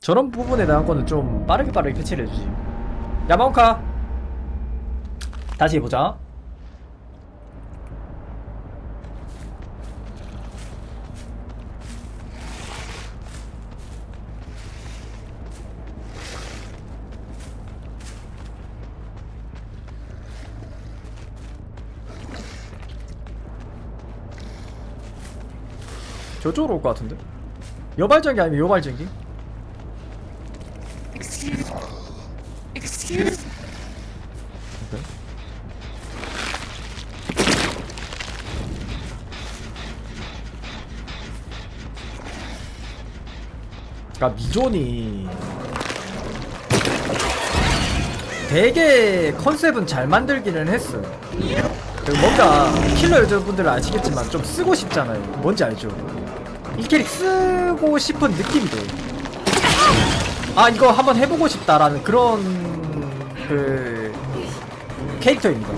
저런 부분에 대한 거는 좀 빠르게 빠르게 패치를 해주지 야마오카 다시 해보자 저쪽으로 올 것 같은데? 여발전기 아니면 요발전기? Excuse. Excuse. 오케이. 그러니까 미존이 되게 컨셉은 잘 만들기는 했어. 그리고 뭔가 킬러 여자분들은 아시겠지만 좀 쓰고 싶잖아요. 뭔지 알죠? 이 캐릭 쓰고 싶은 느낌이 돼. 아 이거 한번 해보고 싶다라는 그런 그 캐릭터입니다.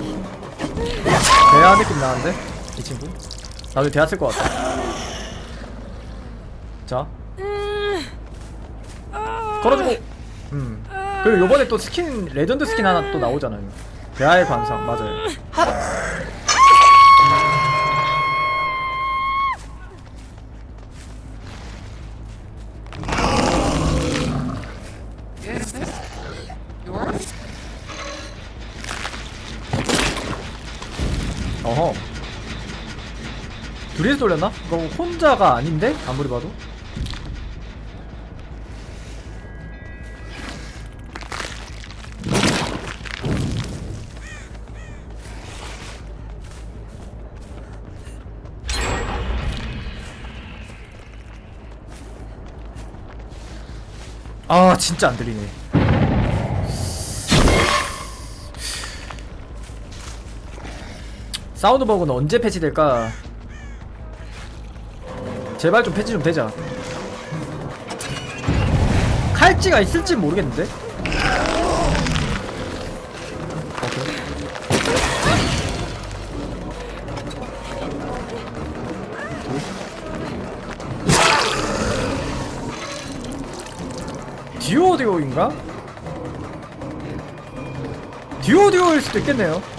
대화 느낌 나는데 이 친구 나도 대화 쓸 것 같다. 자 걸어주고 음 그리고 요번에 또 스킨 레전드 스킨 하나 또 나오잖아요. 대화의 관상 맞아요. 어허 둘이서 돌렸나? 그거 혼자가 아닌데? 아무리 봐도 아 진짜 안 들리네 사운드 버그는 언제 패치될까? 제발 좀 패치 좀 되자. 칼찌가 있을지 모르겠는데? 듀오듀오인가? 듀오듀오일 수도 있겠네요.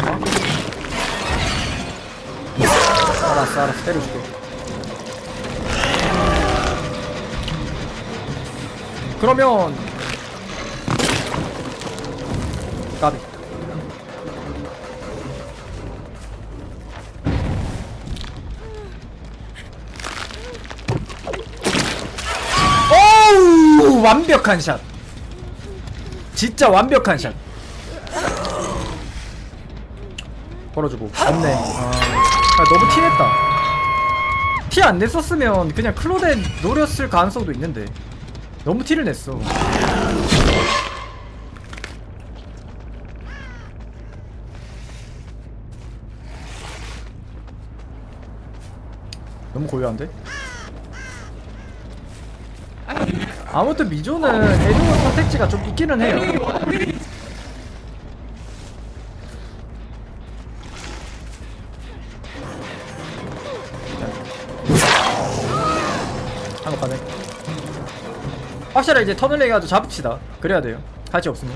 알았어 알았어 때려줄게 그러면 까비 오우 완벽한 샷. 진짜 완벽한 샷. 걸어주고. 없네. 아, 아, 너무 티냈다. 티 안 냈었으면 그냥 클로덴 노렸을 가능성도 있는데. 너무 티를 냈어. 너무 고요한데? 아무튼 미조는 애니멀 선택지가 좀 있기는 해요 확실히 이제 턴을 내가지고 잡읍시다. 그래야 돼요. 같이 없으면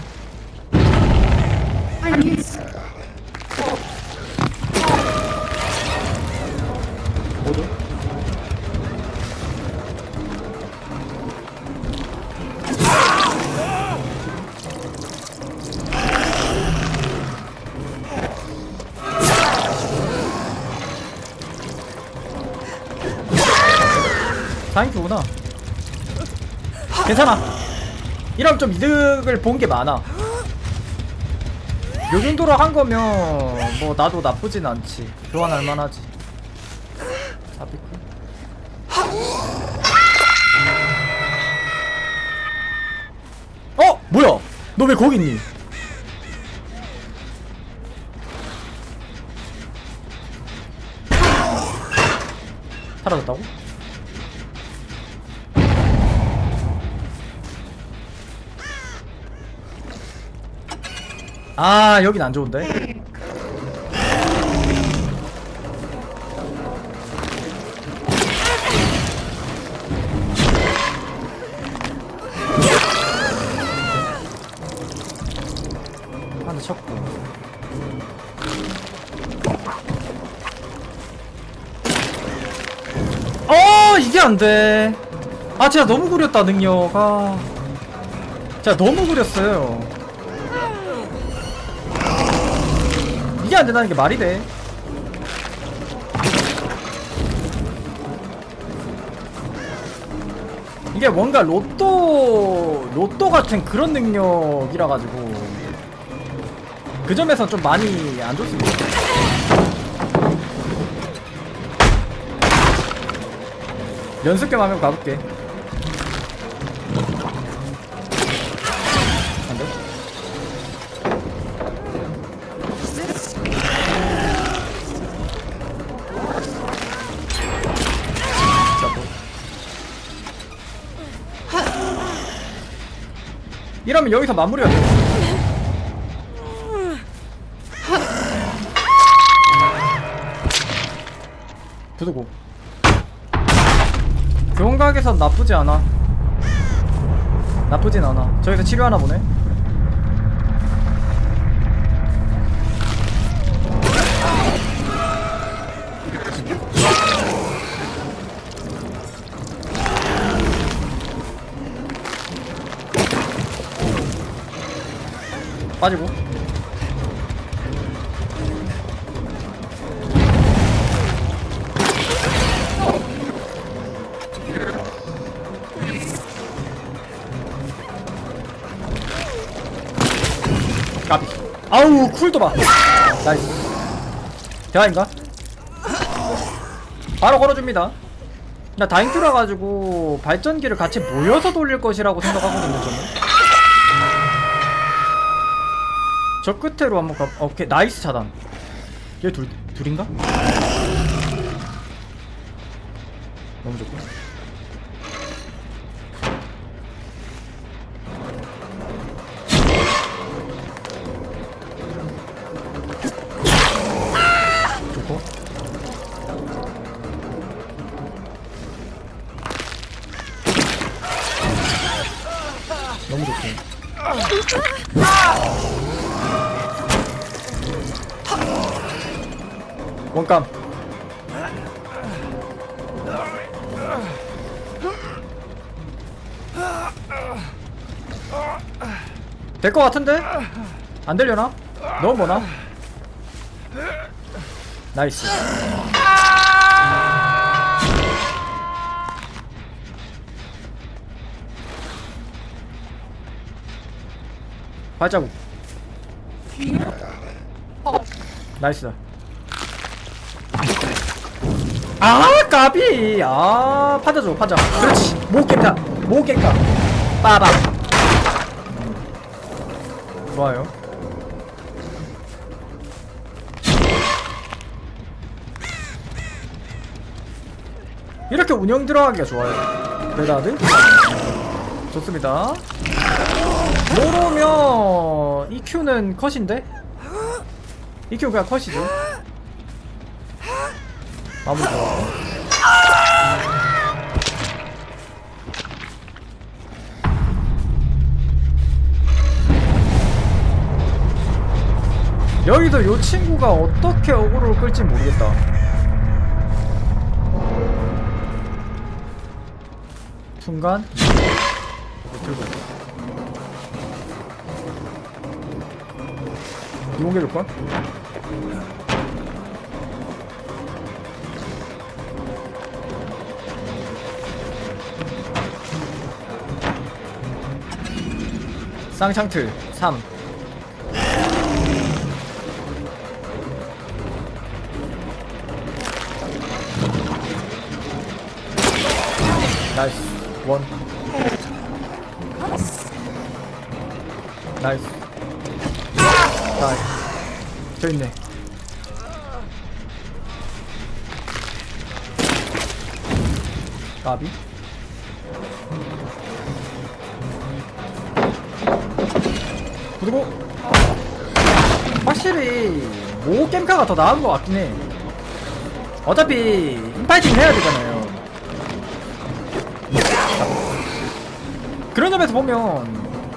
괜찮아 이러면 좀 이득을 본 게 많아 요 정도로 한 거면 뭐 나도 나쁘진 않지 교환할 만하지 사비크 어? 뭐야 너 왜 거기 있니? 사라졌다고? 아 여긴 안 좋은데? 하나 쳤고. 어 이게 안돼. 아 진짜 너무 구렸다 능력 아. 진짜 너무 구렸어요. 안 된다는 게 말이 돼 이게 뭔가 로또 로또 같은 그런 능력이라 가지고 그 점에서 좀 많이 안 좋습니다. 연습 겸 하면 가볼게. 이러면 여기서 마무리가 돼. 부두고. 교원각에선 나쁘지 않아. 나쁘진 않아. 저기서 치료하나 보네. 빠지고. 까비. 아우 쿨도 봐. 나이스. 대화인가? 바로 걸어줍니다. 나 다인큐라 가지고 발전기를 같이 모여서 돌릴 것이라고 생각하거든요 저는. 저 끝으로 한번 가. 오케이 나이스 차단. 얘 둘 둘인가? 너무 좋고. 좋고. 너무 좋고. 원감. 될 것 같은데? 안 되려나? 너무 뭐나? 나이스. 발자국. 나이스. 아 까비. 아 파자 줘 파자. 그렇지. 모겠다. 모겠다. 빠바 좋아요. 이렇게 운영 들어가기가 좋아요. 베다드? 좋습니다. 모로면 EQ는 컷인데? EQ 그냥 컷이죠 마무리 좋아 여기도 요 친구가 어떻게 어그로를 끌지 모르겠다. 순간. 들고 이용해줄걸? 쌍창틀 3 나이스. 원. 나이스. 나이스. 저 있네. 까비 그리고 확실히 모 겜카가 더 나은 것 같긴 해. 어차피 인파이팅 해야 되잖아요. 그런 점에서 보면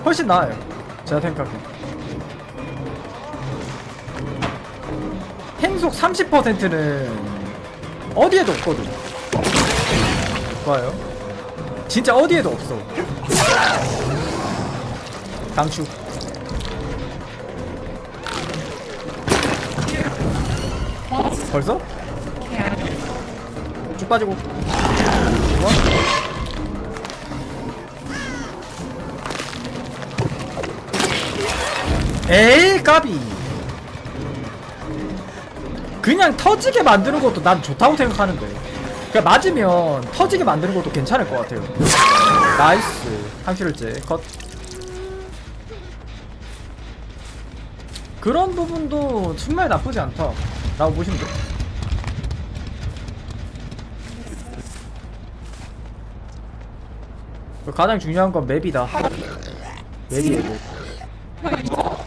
훨씬 나아요. 제가 생각해. 행속 30%는 어디에도 없거든. 좋아요 진짜 어디에도 없어 강추 벌써? 쭉 빠지고. 좋아 에이 까비. 그냥 터지게 만드는 것도 난 좋다고 생각하는데. 그냥 맞으면 터지게 만드는 것도 괜찮을 것 같아요. 나이스. 한킬을째 컷. 그런 부분도 정말 나쁘지 않다 라고 보시면 돼요 가장 중요한 건 맵이다 맵이에요 맵.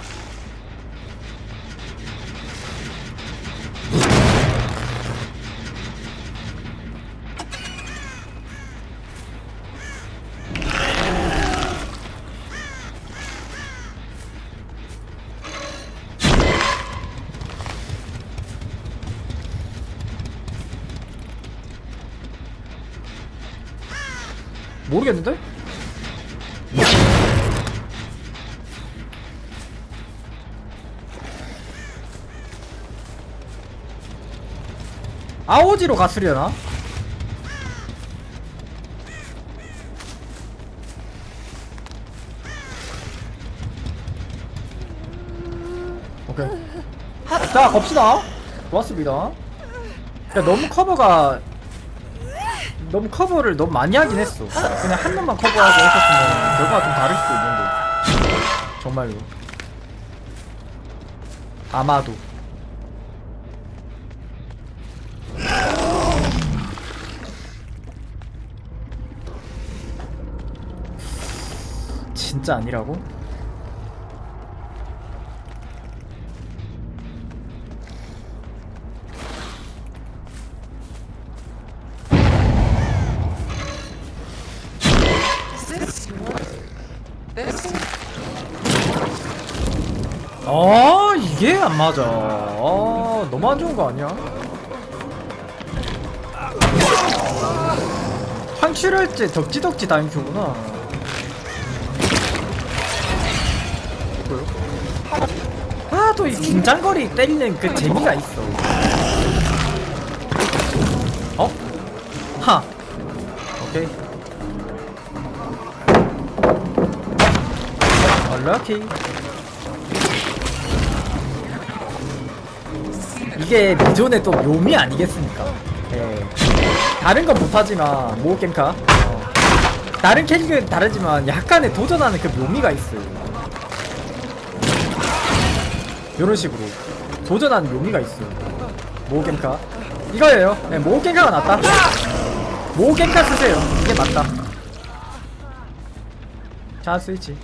모르겠는데? 아오지로 갔으려나? 오케이 자 갑시다 좋았습니다 야 너무 커버가 너무 커버를 너무 많이 하긴 했어. 그냥 한 명만 커버하고 했었으면 결과가 좀 다를 수도 있는데. 정말로. 아마도. 진짜 아니라고? 안 맞아 아 너무 안 좋은 거 아니야? 황출혈제 덕지덕지 다인큐구나 뭐요? 아 또 이 긴장거리 때리는 그 재미가 있어 어? 하 오케이 어, 럭키 이게 미존의 또 묘미 아니겠습니까? 예. 다른 건 못하지만 모호겜카 어. 다른 캐릭은 다르지만 약간의 도전하는 그 묘미가 있어요. 이런 식으로 도전하는 묘미가 있어요. 모호겜카 이거예요. 네, 모호겜카가 낫다. 모호겜카 쓰세요. 이게 맞다. 자 스위치.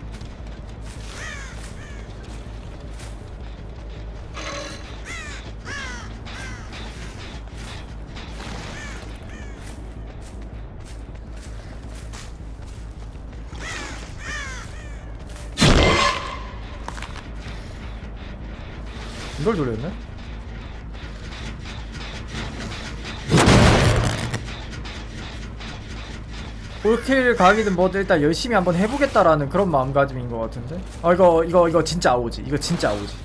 이걸 돌렸네? 올킬 각이든 뭐든 일단 열심히 한번 해보겠다라는 그런 마음가짐인 것 같은데? 아 이거 이거 이거 진짜 아오지. 이거 진짜 아오지.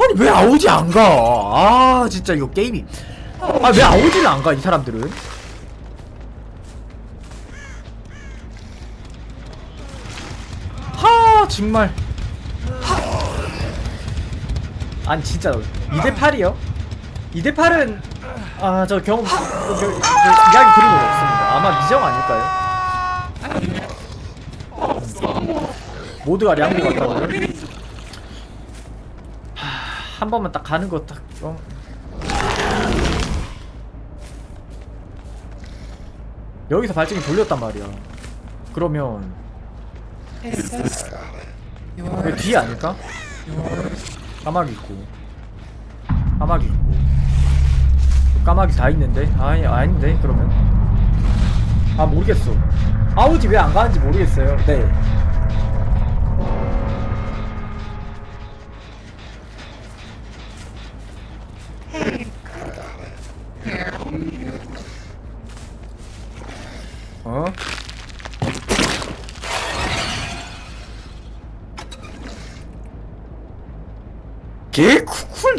아니 왜 아오지 안가? 아 진짜 이거 게임이. 아 왜 아오지를 안 가 이 사람들은 하 정말 아니 진짜 2대 8이요? 2대 8은 아 저 경험 저, 저, 저 이야기 들은 적 없습니다 아마 미정 아닐까요? 모두가 량보 같다고요? 하, 한 번만 딱 가는 거딱 어? 여기서 발전기 돌렸단 말이야 그러면 왜 yours? 뒤에 아닐까? 까마귀 있고 까마귀 있고 까마귀 다 있는데? 아니 아닌데 그러면 아 모르겠어 아우지 왜안 가는지 모르겠어요 네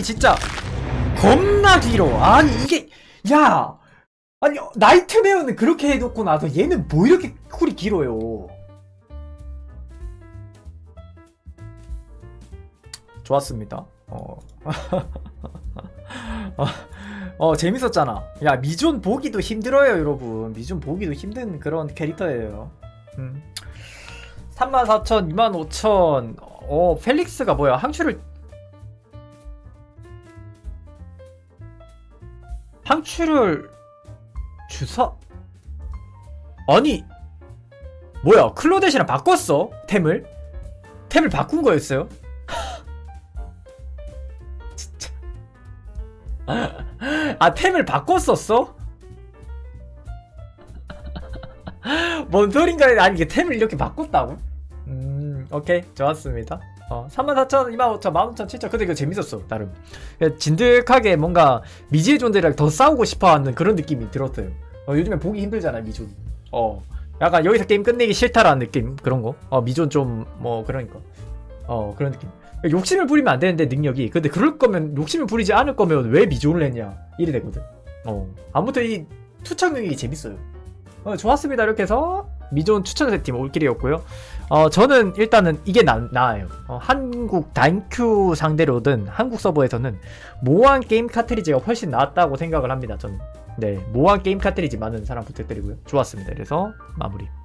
개쿨 진짜 겁나 길어. 아니 이게 야! 아니 나이트메어는 그렇게 해놓고 나서 얘는 뭐 이렇게 쿨이 길어요? 좋았습니다. 어. 어, 어 재밌었잖아. 야 미존 보기도 힘들어요 여러분. 미존 보기도 힘든 그런 캐릭터예요. 음. 34,000 25,000 어 펠릭스가 뭐야? 항추를 항추를 주사 아니 뭐야 클로댓이랑 바꿨어? 템을? 템을 바꾼 거였어요? 진짜. 아 템을 바꿨었어? 뭔 소린가 아니 이게 템을 이렇게 바꿨다고? 음 오케이 좋았습니다 어 34,000 25,000 15,000 7,000 근데 이거 재밌었어 나름 진득하게 뭔가 미지의 존재랑 더 싸우고 싶어 하는 그런 느낌이 들었어요. 어, 요즘에 보기 힘들잖아 미존. 어, 약간 여기서 게임 끝내기 싫다라는 느낌 그런 거. 어, 미존 좀 뭐 그러니까. 어 그런 느낌. 욕심을 부리면 안 되는데 능력이. 근데 그럴 거면 욕심을 부리지 않을 거면 왜 미존을 했냐 이래 되거든. 어, 아무튼 이 투척 능력이 재밌어요. 어, 좋았습니다. 이렇게 해서 미존 추천 세팀 올길이었고요. 어, 저는 일단은 이게 나, 나아요. 어, 한국 단큐 상대로든 한국 서버에서는 모한 게임 카트리지가 훨씬 낫다고 생각을 합니다. 저는. 네, 모한 게임 카트리지 많은 사랑 부탁드리고요. 좋았습니다. 그래서 마무리. 자,